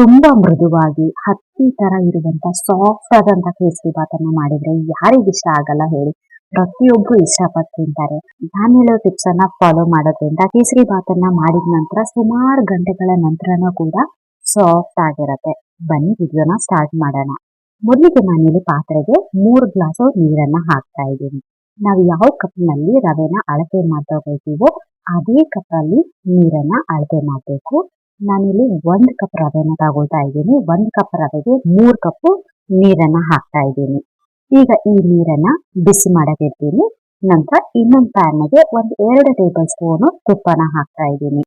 ತುಂಬಾ ಮೃದುವಾಗಿ, ಹತ್ತಿ ತರ ಇರುವಂತ ಸಾಫ್ಟ್ ಆದಂತ ಕೇಸರಿ ಬಾತನ್ನ ಮಾಡಿದ್ರೆ ಯಾರಿಗ ಇಷ್ಟ ಆಗಲ್ಲ ಹೇಳಿ. ಪ್ರತಿಯೊಬ್ರು ಇಷ್ಟಪಟ್ಟು ತಿಂತಾರೆ. ನಾನು ಹೇಳೋ ಟಿಪ್ಸ್ ಅನ್ನ ಫಾಲೋ ಮಾಡೋದ್ರಿಂದ ಕೇಸರಿ ಬಾತನ್ನ ಮಾಡಿದ ನಂತರ ಸುಮಾರು ಗಂಟೆಗಳ ನಂತರನೂ ಕೂಡ ಸಾಫ್ಟ್ ಆಗಿರತ್ತೆ. ಬನ್ನಿ, ವಿಡಿಯೋನ ಸ್ಟಾರ್ಟ್ ಮಾಡೋಣ. ಮೊದಲಿಗೆ ನಾನಿಲ್ಲಿ ಪಾತ್ರೆಗೆ ಮೂರು ಗ್ಲಾಸ್ ನೀರನ್ನ ಹಾಕ್ತಾ ಇದ್ದೀನಿ. ನಾವು ಯಾವ ಕಪ್ನಲ್ಲಿ ರವೆನ ಅಳತೆ ಮಾಡ್ತಾ ಹೋಗ್ತೀವೋ, ಅದೇ ಕಪ್ ಅಲ್ಲಿ ನೀರನ್ನ ಅಳತೆ ಮಾಡಬೇಕು. ನಾನಿಲ್ಲಿ ಒಂದ್ ಕಪ್ ರವೆನ ತಗೊಳ್ತಾ ಇದ್ದೀನಿ. ಒಂದ್ ಕಪ್ ರವೆಗೆ ಮೂರ್ ಕಪ್ ನೀರನ್ನ ಹಾಕ್ತಾ ಇದ್ದೀನಿ. ಈಗ ಈ ನೀರನ್ನ ಬಿಸಿ ಮಾಡಕ್ ನಂತರ ನಂತರ ಇನ್ನೊಂದು ಪ್ಯಾನ್ಗೆ ಒಂದ್ ಎರಡು ಟೇಬಲ್ ಸ್ಪೂನ್ ತುಪ್ಪನ ಹಾಕ್ತಾ ಇದ್ದೀನಿ.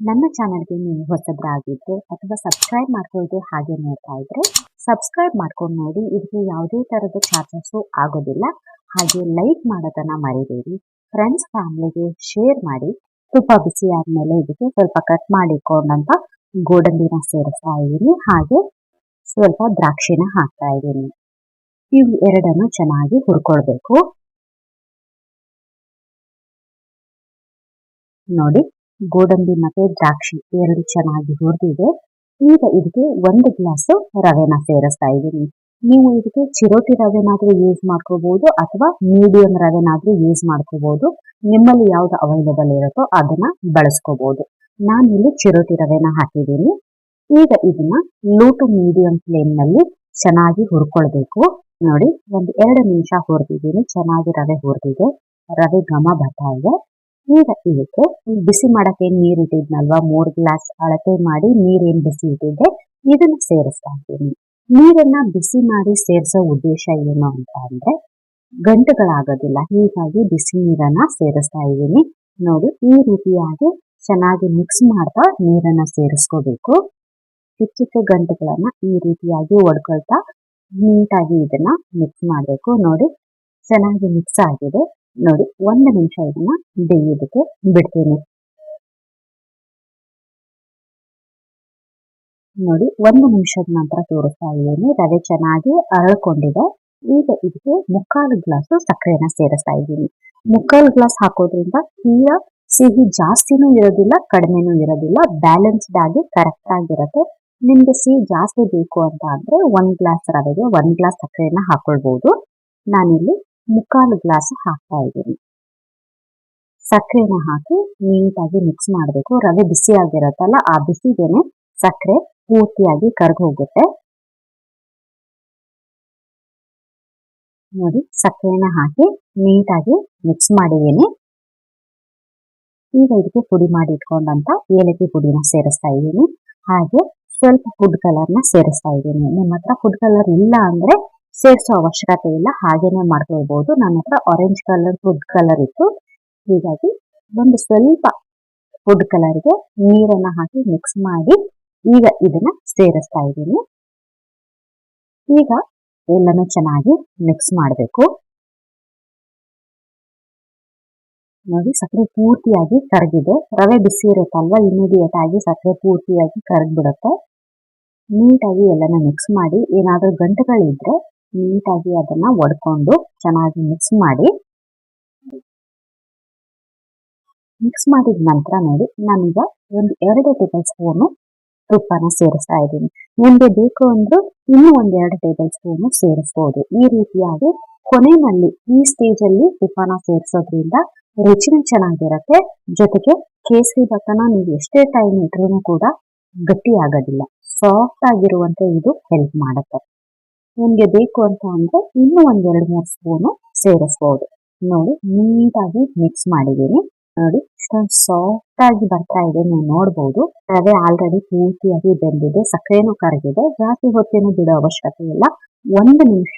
ನನ್ನ ಚಾನಲ್ಗೆ ನೀವು ಹೊಸಬ್ರಾಗಿದ್ರೆ ಅಥವಾ ಸಬ್ಸ್ಕ್ರೈಬ್ ಮಾಡ್ಕೊಳ್ದೆ ಹಾಗೆ ನೋಡ್ತಾ ಇದ್ರೆ ಸಬ್ಸ್ಕ್ರೈಬ್ ಮಾಡ್ಕೊಂಡು ನೋಡಿ. ಇದಕ್ಕೆ ಯಾವುದೇ ತರದ ಚಾರ್ಜಸ್ ಆಗೋದಿಲ್ಲ. ಹಾಗೆ ಲೈಕ್ ಮಾಡೋದನ್ನ ಮರಿಬೇಡಿ. ಫ್ರೆಂಡ್ಸ್ ಫ್ಯಾಮಿಲಿಗೆ ಶೇರ್ ಮಾಡಿ. ತುಪ್ಪ ಬಿಸಿ ಆದ್ಮೇಲೆ ಇದಕ್ಕೆ ಸ್ವಲ್ಪ ಕಟ್ ಮಾಡಿಕೊಂಡಂತ ಗೋಡಂಬಿನ ಸೇರಿಸ್ತಾ ಇದ್ದೀನಿ. ಹಾಗೆ ಸ್ವಲ್ಪ ದ್ರಾಕ್ಷಿನ ಹಾಕ್ತಾ ಇದ್ದೀನಿ. ಇವು ಎರಡನ್ನು ಚೆನ್ನಾಗಿ ಹುರ್ಕೊಳ್ಬೇಕು. ನೋಡಿ, ಗೋಡಂಬಿ ಮತ್ತೆ ದ್ರಾಕ್ಷಿ ಎರಡು ಚೆನ್ನಾಗಿ ಹುರಿದಿದೆ. ಈಗ ಇದಕ್ಕೆ ಒಂದು ಗ್ಲಾಸ್ ರವೆನ ಸೇರಿಸ್ತಾ ಇದ್ದೀನಿ. ನೀವು ಇದಕ್ಕೆ ಚಿರೋಟಿ ರವೆನಾದ್ರೂ ಯೂಸ್ ಮಾಡ್ಕೋಬಹುದು ಅಥವಾ ಮೀಡಿಯಂ ರವೆನಾದ್ರೂ ಯೂಸ್ ಮಾಡ್ಕೋಬಹುದು ನಿಮ್ಮಲ್ಲಿ ಯಾವ್ದು ಅವೈಲೇಬಲ್ ಇರುತ್ತೋ ಅದನ್ನ ಬಳಸ್ಕೋಬಹುದು ನಾನು ಇಲ್ಲಿ ಚಿರೋಟಿ ರವೆನ ಹಾಕಿದ್ದೀನಿ. ಈಗ ಇದನ್ನ ಲೋ ಟು ಮೀಡಿಯಂ ಫ್ಲೇಮ್ನಲ್ಲಿ ಚೆನ್ನಾಗಿ ಹುರ್ಕೊಳ್ಬೇಕು. ನೋಡಿ, ಒಂದು ಎರಡು ನಿಮಿಷ ಹುರಿದಿದ್ದೀನಿ. ಚೆನ್ನಾಗಿ ರವೆ ಹುರಿದಿದೆ. ರವೆ ಘಮ ಬರ್ತಾ ಇದೆ. ಈಗ ಇದಕ್ಕೆ ಬಿಸಿ ಮಾಡಕ್ಕೆ ನೀರ್ ಇಟ್ಟಿದ್ನಲ್ವಾ ಮೂರ್ ಗ್ಲಾಸ್ ಅಳತೆ ಮಾಡಿ ನೀರೇನ್ ಬಿಸಿ ಇಟ್ಟಿದ್ದೆ? ಇದನ್ನ ಸೇರಿಸ್ತಾ ಇದ್ದೀನಿ. ನೀರನ್ನ ಬಿಸಿ ಮಾಡಿ ಸೇರಿಸೋ ಉದ್ದೇಶ ಏನು ಅಂತ ಅಂದ್ರೆ ಗಂಟುಗಳಾಗೋದಿಲ್ಲ. ಹೀಗಾಗಿ ಬಿಸಿ ನೀರನ್ನ ಸೇರಿಸ್ತಾ ಇದ್ದೀನಿ. ನೋಡಿ, ಈ ರೀತಿಯಾಗಿ ಚೆನ್ನಾಗಿ ಮಿಕ್ಸ್ ಮಾಡ್ತಾ ನೀರನ್ನ ಸೇರಿಸ್ಕೋಬೇಕು. ಚಿಕ್ಕ ಚಿಕ್ಕ ಗಂಟುಗಳನ್ನ ಈ ರೀತಿಯಾಗಿ ಒಡ್ಕೊಳ್ತಾ ನೀಟಾಗಿ ಇದನ್ನ ಮಿಕ್ಸ್ ಮಾಡಬೇಕು. ನೋಡಿ, ಚೆನ್ನಾಗಿ ಮಿಕ್ಸ್ ಆಗಿದೆ. ನೋಡಿ, ಒಂದು ನಿಮಿಷ ಇದನ್ನ ಬೇಯೋದಕ್ಕೆ ಬಿಡ್ತೀನಿ. ನೋಡಿ, ಒಂದು ನಿಮಿಷದ ನಂತರ ತೋರಿಸ್ತಾ ಇದ್ದೀನಿ. ರವೆ ಚೆನ್ನಾಗಿ ಅರಳ್ಕೊಂಡಿದೆ. ಈಗ ಇದಕ್ಕೆ ಮುಕ್ಕಾಲು ಗ್ಲಾಸ್ ಸಕ್ಕರೆನ ಸೇರಿಸ್ತಾ ಇದ್ದೀನಿ. ಮುಕ್ಕಾಲು ಗ್ಲಾಸ್ ಹಾಕೋದ್ರಿಂದ ತೀರಾ ಸಿಹಿ ಜಾಸ್ತಿನೂ ಇರೋದಿಲ್ಲ, ಕಡಿಮೆನೂ ಇರೋದಿಲ್ಲ. ಬ್ಯಾಲೆನ್ಸ್ಡ್ ಆಗಿ ಕರೆಕ್ಟ್ ಆಗಿರುತ್ತೆ. ನಿಮ್ಗೆ ಸಿಹಿ ಜಾಸ್ತಿ ಬೇಕು ಅಂತ ಅಂದ್ರೆ ಒನ್ ಗ್ಲಾಸ್ ರವೆಗೆ ಒಂದ್ ಗ್ಲಾಸ್ ಸಕ್ಕರೆನ ಹಾಕೊಳ್ಬಹುದು ನಾನಿಲ್ಲಿ ಮುಕ್ಕಾಲು ಗ್ಲಾಸ್ ಹಾಕ್ತಾ ಇದ್ದೀನಿ. ಸಕ್ಕರೆನ ಹಾಕಿ ನೀಟಾಗಿ ಮಿಕ್ಸ್ ಮಾಡಬೇಕು. ರವೆ ಬಿಸಿ ಆಗಿರತ್ತಲ್ಲ ಆ ಬಿಸಿಗೆನೆ ಸಕ್ಕರೆ ಪೂರ್ತಿಯಾಗಿ ಕರ್ಗು ಹೋಗುತ್ತೆ ನೋಡಿ, ಸಕ್ಕರೆನ ಹಾಕಿ ನೀಟಾಗಿ ಮಿಕ್ಸ್ ಮಾಡಿದ್ದೀನಿ. ಈಗ ಇದಕ್ಕೆ ಪುಡಿ ಮಾಡಿ ಇಟ್ಕೊಂಡಂತ ಏಲಕ್ಕಿ ಪುಡಿನ ಸೇರಿಸ್ತಾ ಇದ್ದೀನಿ. ಹಾಗೆ ಸ್ವಲ್ಪ ಫುಡ್ ಕಲರ್ನ ಸೇರಿಸ್ತಾ ಇದ್ದೀನಿ. ನಿಮ್ಮ ಹತ್ರ ಫುಡ್ ಕಲರ್ ಇಲ್ಲ ಅಂದ್ರೆ ಸೇರಿಸೋ ಅವಶ್ಯಕತೆ ಇಲ್ಲ. ಹಾಗೇನೆ ಮಾಡ್ಕೊಳ್ಬಹುದು ನನ್ನ ಹತ್ರ ಆರೆಂಜ್ ಕಲರ್ ಫುಡ್ ಕಲರ್ ಇತ್ತು. ಹೀಗಾಗಿ ಒಂದು ಸ್ವಲ್ಪ ಫುಡ್ ಕಲರ್ಗೆ ನೀರನ್ನ ಹಾಕಿ ಮಿಕ್ಸ್ ಮಾಡಿ ಈಗ ಇದನ್ನ ಸೇರಿಸ್ತಾ ಇದ್ದೀನಿ. ಈಗ ಎಲ್ಲನೂ ಚೆನ್ನಾಗಿ ಮಿಕ್ಸ್ ಮಾಡಬೇಕು. ನೋಡಿ, ಸಕ್ಕರೆ ಪೂರ್ತಿಯಾಗಿ ಕರಗಿದೆ ರವೆ ಬಿಸಿ ಇರುತ್ತಲ್ವ ಇಮಿಡಿಯೇಟ್ ಆಗಿ ಸಕ್ಕರೆ ಪೂರ್ತಿಯಾಗಿ ಕರಗ್ಬಿಡುತ್ತೆ ನೀಟಾಗಿ ಎಲ್ಲನ ಮಿಕ್ಸ್ ಮಾಡಿ, ಏನಾದರೂ ಗಂಟುಗಳಿದ್ರೆ ನೀಟಾಗಿ ಅದನ್ನ ಒಡ್ಕೊಂಡು ಚೆನ್ನಾಗಿ ಮಿಕ್ಸ್ ಮಾಡಿ. ಮಿಕ್ಸ್ ಮಾಡಿದ ನಂತರ ನೋಡಿ, ನಾನೀಗ ಒಂದು ಎರಡು ಟೇಬಲ್ ಸ್ಪೂನು ತುಪ್ಪನ ಸೇರಿಸ್ತಾ ಇದ್ದೀನಿ. ನಿಮ್ಗೆ ಬೇಕು ಅಂದ್ರೂ ಇನ್ನೂ ಒಂದ್ ಎರಡು ಟೇಬಲ್ ಸ್ಪೂನು ಸೇರಿಸ್ಬೋದು. ಈ ರೀತಿಯಾಗಿ ಕೊನೆಯಲ್ಲಿ ಈ ಸ್ಟೇಜ್ ಅಲ್ಲಿ ತುಪ್ಪನ ಸೇರಿಸೋದ್ರಿಂದ ರುಚಿನೂ ಚೆನ್ನಾಗಿರತ್ತೆ. ಜೊತೆಗೆ ಕೇಸರಿ ಭತ್ತನ ನೀವು ಎಷ್ಟೇ ಟೈಮ್ ಇಟ್ರೂ ಕೂಡ ಗಟ್ಟಿ ಆಗೋದಿಲ್ಲ ಸಾಫ್ಟ್ ಆಗಿರುವಂತೆ ಇದು ಹೆಲ್ಪ್ ಮಾಡುತ್ತೆ. ನಿಮಗೆ ಬೇಕು ಅಂತ ಅಂದ್ರೆ ಇನ್ನೂ ಒಂದೆರಡು ಮೂರು ಸ್ಪೂನು ಸೇರಿಸ್ಬೋದು. ನೋಡಿ, ನೀಟಾಗಿ ಮಿಕ್ಸ್ ಮಾಡಿದ್ದೀನಿ. ನೋಡಿ. ಇಷ್ಟೊಂದು ಸಾಫ್ಟ್ ಆಗಿ ಬರ್ತಾ ಇದೆ, ನೀವು ನೋಡಬಹುದು ರವೆ ಆಲ್ರೆಡಿ ಪೂರ್ತಿಯಾಗಿ ಬೆಂದಿದೆ, ಸಕ್ಕರೆನೂ ಕರಗಿದೆ. ಜಾಸ್ತಿ ಹೊತ್ತೇನು ಬಿಡೋ ಅವಶ್ಯಕತೆ ಇಲ್ಲ. ಒಂದು ನಿಮಿಷ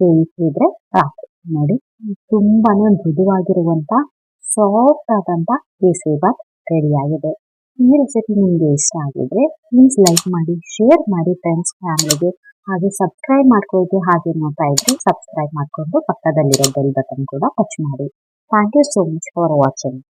ಬೇಯಿಸಿದ್ರೆ ಸಾಕು. ನೋಡಿ, ತುಂಬಾನೇ ಮೃದುವಾಗಿರುವಂತ ಸಾಫ್ಟ್ ಆದಂತ ಕೇಸರಿ ಬಾತ್ ರೆಡಿ ಆಗಿದೆ ಈ ರೆಸಿಪಿ ನಿಮ್ಗೆ ಇಷ್ಟ ಆಗಿದ್ರೆ ಪ್ಲೀಸ್ ಲೈಕ್ ಮಾಡಿ ಶೇರ್ ಮಾಡಿ ಫ್ರೆಂಡ್ಸ್ ಫ್ಯಾಮಿಲಿಗೆ ಹಾಗೆ ಸಬ್ಸ್ಕ್ರೈಬ್ ಮಾಡ್ಕೊಳ್ಳಿ ಹಾಗೆ ನೋಡ್ತಾ ಇದ್ರೆ ಸಬ್ಸ್ಕ್ರೈಬ್ ಮಾಡ್ಕೊಂಡು ಪಕ್ಕದಲ್ಲಿರೋ ಬೆಲ್ ಬಟನ್ ಕೂಡ ಟಚ್ ಮಾಡಿ. Thank you so much for watching